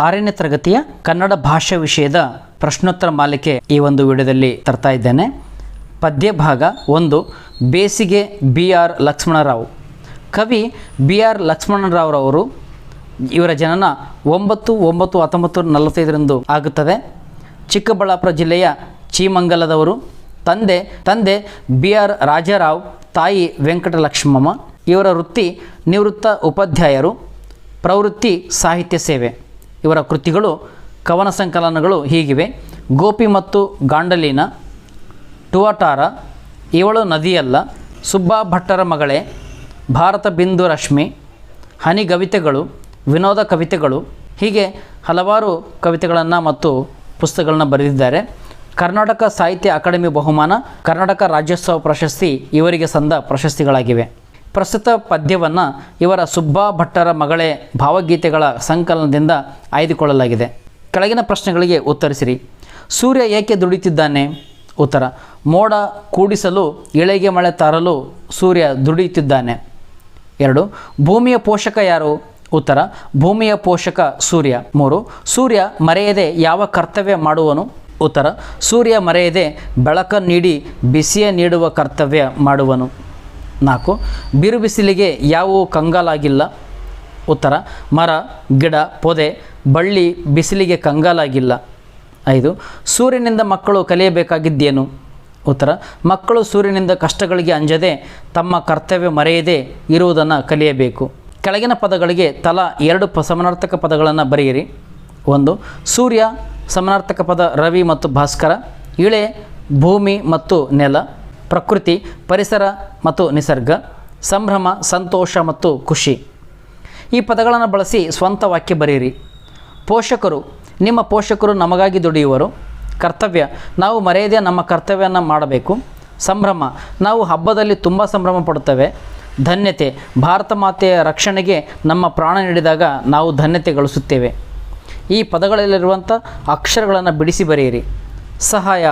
ಆರನೇ ತರಗತಿಯ ಕನ್ನಡ ಭಾಷಾ ವಿಷಯದ ಪ್ರಶ್ನೋತ್ತರ ಮಾಲಿಕೆ ಈ ಒಂದು ವಿಡಿಯೋದಲ್ಲಿ ತರ್ತಾ ಇದ್ದೇನೆ. ಪದ್ಯ ಭಾಗ ಒಂದು, ಬೇಸಿಗೆ ಬಿ ಆರ್ ಲಕ್ಷ್ಮಣರಾವ್. ಕವಿ ಬಿ ಆರ್ ಲಕ್ಷ್ಮಣರಾವ್ರವರು ಇವರ ಜನನ ಒಂಬತ್ತು ಒಂಬತ್ತು, ಹತ್ತೊಂಬತ್ತು, ನಲವತ್ತೈದರಂದು ಆಗುತ್ತದೆ. ಚಿಕ್ಕಬಳ್ಳಾಪುರ ಜಿಲ್ಲೆಯ ಚೀಮಂಗಲದವರು, ತಂದೆ ತಂದೆ ಬಿ ಆರ್ ರಾಜಾರಾವ್, ತಾಯಿ ವೆಂಕಟಲಕ್ಷ್ಮಮ್ಮ. ಇವರ ವೃತ್ತಿ ನಿವೃತ್ತ ಉಪಾಧ್ಯಾಯರು, ಪ್ರವೃತ್ತಿ ಸಾಹಿತ್ಯ ಸೇವೆ. ಇವರ ಕೃತಿಗಳು, ಕವನ ಸಂಕಲನಗಳು ಹೀಗಿವೆ. ಗೋಪಿ ಮತ್ತು ಗಾಂಡಲೀನ, ಟುವಟಾರ ಇವಳು ನದಿಯಲ್ಲ, ಸುಬ್ಬಾ ಭಟ್ಟರ ಮಗಳೇ, ಭಾರತ ಬಿಂದು ರಶ್ಮಿ ಹನಿಗವಿತೆಗಳು ವಿನೋದ ಕವಿತೆಗಳು, ಹೀಗೆ ಹಲವಾರು ಕವಿತೆಗಳನ್ನು ಮತ್ತು ಪುಸ್ತಕಗಳನ್ನು ಬರೆದಿದ್ದಾರೆ. ಕರ್ನಾಟಕ ಸಾಹಿತ್ಯ ಅಕಾಡೆಮಿ ಬಹುಮಾನ, ಕರ್ನಾಟಕ ರಾಜ್ಯೋತ್ಸವ ಪ್ರಶಸ್ತಿ ಇವರಿಗೆ ಸಂದ ಪ್ರಶಸ್ತಿಗಳಾಗಿವೆ. ಪ್ರಸ್ತುತ ಪದ್ಯವನ್ನು ಇವರ ಸುಬ್ಬಾ ಭಟ್ಟರ ಮಗಳೇ ಭಾವಗೀತೆಗಳ ಸಂಕಲನದಿಂದ ಆಯ್ದುಕೊಳ್ಳಲಾಗಿದೆ. ಕೆಳಗಿನ ಪ್ರಶ್ನೆಗಳಿಗೆ ಉತ್ತರಿಸಿರಿ. ಸೂರ್ಯ ಏಕೆ ದುಡಿಯುತ್ತಿದ್ದಾನೆ? ಉತ್ತರ, ಮೋಡ ಕೂಡಿಸಲು ಎಳೆಗೆ ಮಳೆ ತರಲು ಸೂರ್ಯ ದುಡಿಯುತ್ತಿದ್ದಾನೆ. ಎರಡು, ಭೂಮಿಯ ಪೋಷಕ ಯಾರು? ಉತ್ತರ, ಭೂಮಿಯ ಪೋಷಕ ಸೂರ್ಯ. ಮೂರು, ಸೂರ್ಯ ಮರೆಯದೆ ಯಾವ ಕರ್ತವ್ಯ ಮಾಡುವನು? ಉತ್ತರ, ಸೂರ್ಯ ಮರೆಯದೆ ಬೆಳಕ ನೀಡಿ, ಬಿಸಿಯ ನೀಡುವ ಕರ್ತವ್ಯ ಮಾಡುವನು. ನಾಲ್ಕು, ಬಿರು ಬಿಸಿಲಿಗೆ ಯಾವುವು ಕಂಗಾಲಾಗಿಲ್ಲ. ಉತ್ತರ, ಮರ, ಗಿಡ, ಪೊದೆ, ಬಳ್ಳಿ ಬಿಸಿಲಿಗೆ ಕಂಗಾಲಾಗಿಲ್ಲ. ಐದು, ಸೂರ್ಯನಿಂದ ಮಕ್ಕಳು ಕಲಿಯಬೇಕಾಗಿದ್ದೇನು? ಉತ್ತರ, ಮಕ್ಕಳು ಸೂರ್ಯನಿಂದ ಕಷ್ಟಗಳಿಗೆ ಅಂಜದೆ ತಮ್ಮ ಕರ್ತವ್ಯ ಮರೆಯದೆ ಇರುವುದನ್ನು ಕಲಿಯಬೇಕು. ಕೆಳಗಿನ ಪದಗಳಿಗೆ ತಲಾ ಎರಡು ಸಮನಾರ್ಥಕ ಸಮಾನಾರ್ಥಕ ಪದಗಳನ್ನು ಬರೆಯಿರಿ. ಒಂದು, ಸೂರ್ಯ, ಸಮನಾರ್ಥಕ ಪದ ರವಿ ಮತ್ತು ಭಾಸ್ಕರ. ಇಳೆ, ಭೂಮಿ ಮತ್ತು ನೆಲ. ಪ್ರಕೃತಿ, ಪರಿಸರ ಮತ್ತು ನಿಸರ್ಗ, ಸಂಭ್ರಮ, ಸಂತೋಷ ಮತ್ತು ಖುಷಿ. ಈ ಪದಗಳನ್ನು ಬಳಸಿ ಸ್ವಂತ ವಾಕ್ಯ ಬರೆಯಿರಿ. ಪೋಷಕರು, ನಿಮ್ಮ ಪೋಷಕರು ನಮಗಾಗಿ ದುಡಿಯುವರು. ಕರ್ತವ್ಯ, ನಾವು ಮರೆಯದೆ ನಮ್ಮ ಕರ್ತವ್ಯವನ್ನು ಮಾಡಬೇಕು. ಸಂಭ್ರಮ, ನಾವು ಹಬ್ಬದಲ್ಲಿ ತುಂಬ ಸಂಭ್ರಮ ಪಡುತ್ತೇವೆ. ಧನ್ಯತೆ, ಭಾರತ ಮಾತೆಯ ರಕ್ಷಣೆಗೆ ನಮ್ಮ ಪ್ರಾಣ ನೀಡಿದಾಗ ನಾವು ಧನ್ಯತೆ ಗಳಿಸುತ್ತೇವೆ. ಈ ಪದಗಳಲ್ಲಿರುವಂಥ ಅಕ್ಷರಗಳನ್ನು ಬಿಡಿಸಿ ಬರೆಯಿರಿ. ಸಹಾಯ,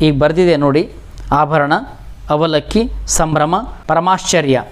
ಈಗ ಬರೆದಿದೆ ನೋಡಿ. ಆಭರಣ ಅವಲಕ್ಕಿ ಸಂಭ್ರಮ ಪರಮಾಶ್ಚರ್ಯ.